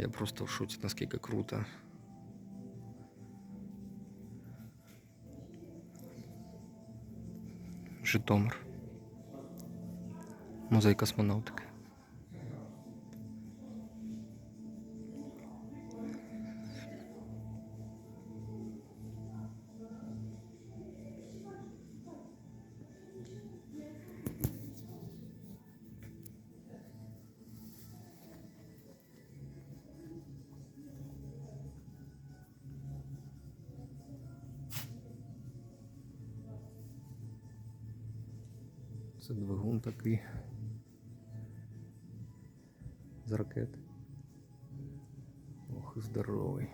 Я просто в шоці, наскільки круто. Житомир. Музей космонавтики. Це двигун такий. З ракети. Ох, здоровий.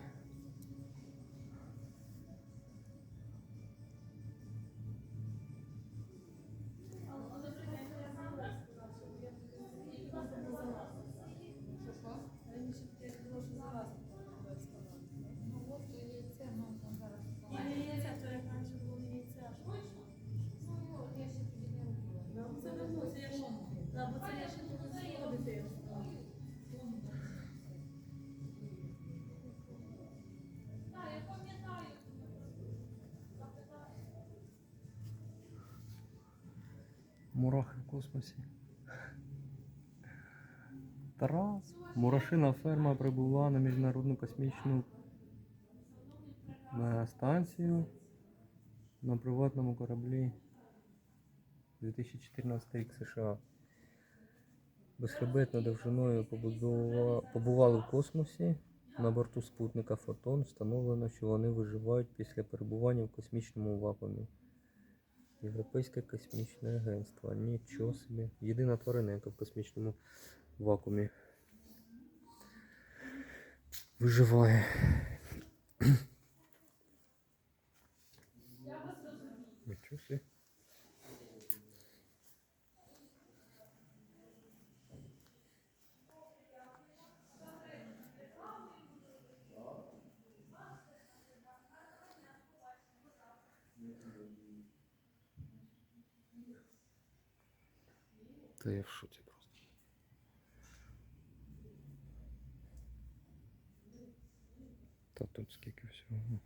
Мурахи в космосі. Тарас. Мурашина ферма прибула на міжнародну космічну е, станцію на приватному кораблі 2014 рік США. Безхребетно довжиною побували в космосі. На борту спутника Фотон встановлено, що вони виживають після перебування в космічному вакуумі. Європейське космічне агентство. Нічого собі. Єдина тварина, яка в космічному вакуумі виживає. Нічого собі. Та я в шоці просто. Та тут скільки всього.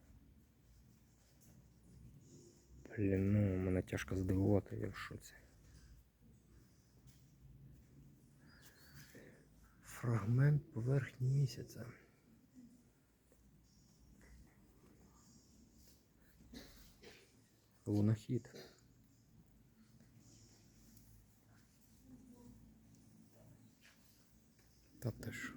Блін, ну мене тяжко здивувати, я в шоці. Фрагмент поверхні місяця. Лунохід. Та ти що?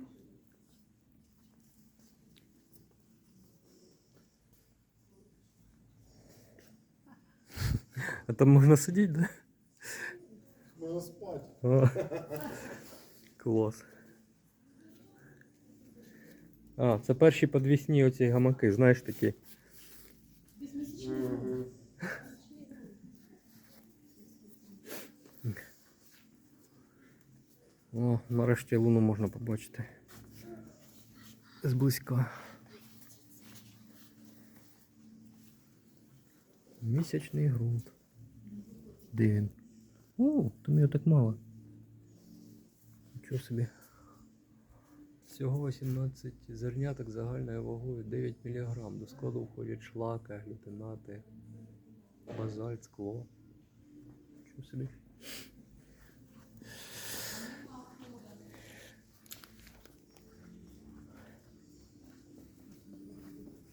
А там можна сидіти, да? Можна спати. О, клас. А, це перші подвісні оці гамаки, знаєш такі. О, нарешті луну можна побачити. Зблизька. Місячний ґрунт. Де він? О, там його так мало. Нічого собі. Всього 18 зерняток загальною вагою 9 мг. До складу входять шлаки, глютинати, базальт, скло. Нічого собі.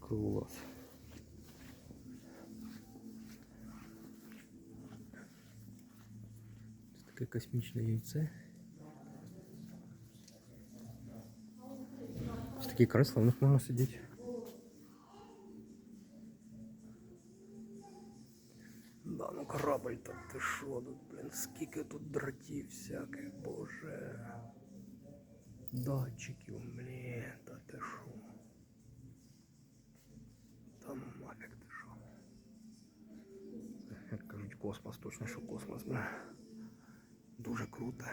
Клас. Це таке космічне яйце. Ось такі кресла, в них можна сидіти. Да, ну корабль там, ти шо тут, блін, скільки тут дротів всяких, боже. Датчиків, блін, та ти шо. космос, точно, що космос, бля. Дуже круто.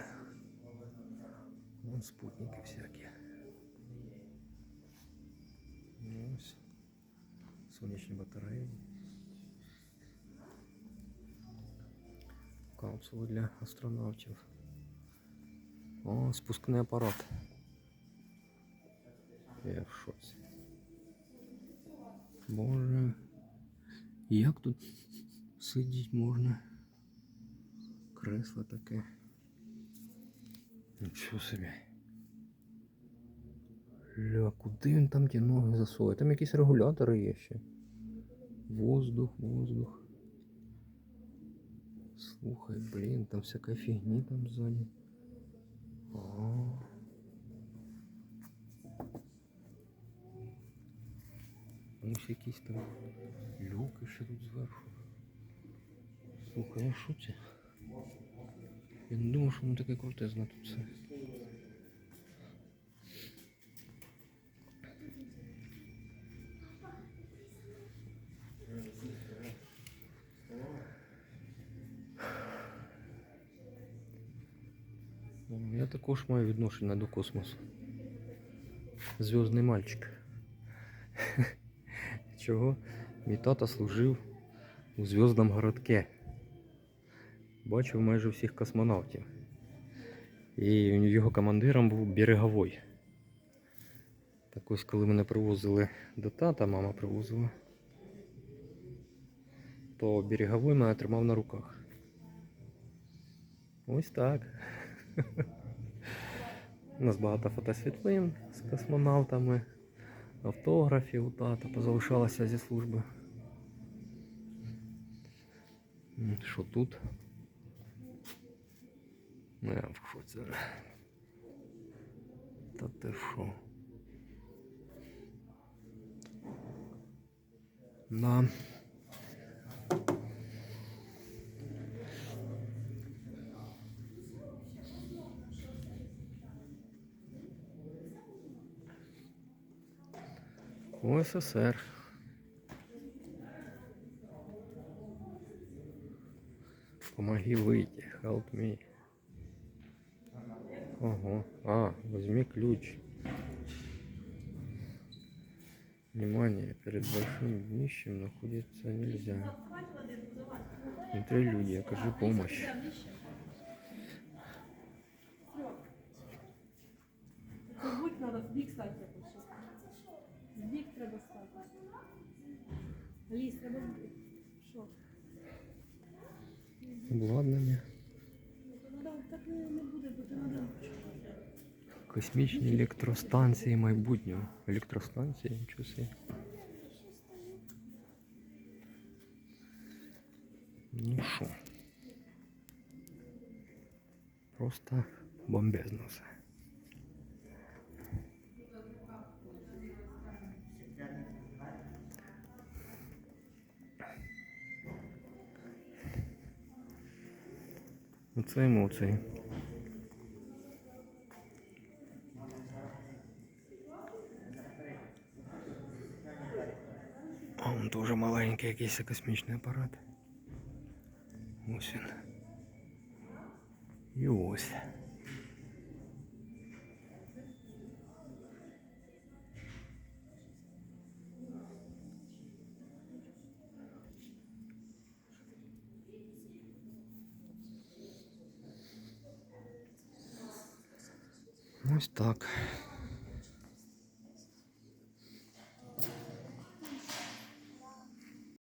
Вон спутники всякі. Ось. Сонячні батареї. Капсули для астронавтів. О, спускний апарат. Я в шоці. Боже. Як тут Сидіти можна? Кресло таке. Нічого собі. Ля, куди він там ті ноги засовує? Там якісь регулятори є ще. Воздух, воздух. Слухай, блін, там всяка фігні там ззаді. А. Ось якісь там люки ще тут зверху. Слухай, а що це? Я не думав, що воно таке крутезне тут все. Ну, Я також маю відношення до космосу. Зв'язний мальчик. Чого? Мій тато служив у зв'язному городке. Бачив майже всіх космонавтів. І його командиром був береговой. Так ось, коли мене привозили до тата, мама привозила, то береговой мене тримав на руках. Ось так. У нас багато фотосвітлин з космонавтами, автографів у тата позалишалося зі служби. Що тут? Ну, я в шоці. Та ти що? Да. УССР. Помоги выйти. Help me. Ого. А, возьми ключ. Внимание, перед большим днищем находиться нельзя. Внутри люди, окажи помощь. Будь надо в бік стати якось. В бік треба стати. Ліс, треба в бік. Що? Обладнання. Космічні електростанції майбутнього. Електростанції, собі. Ну що? Просто бомбезно все. Оце емоції. А он тоже маленький якийсь космічний апарат. Ось він. І ось. Ось так.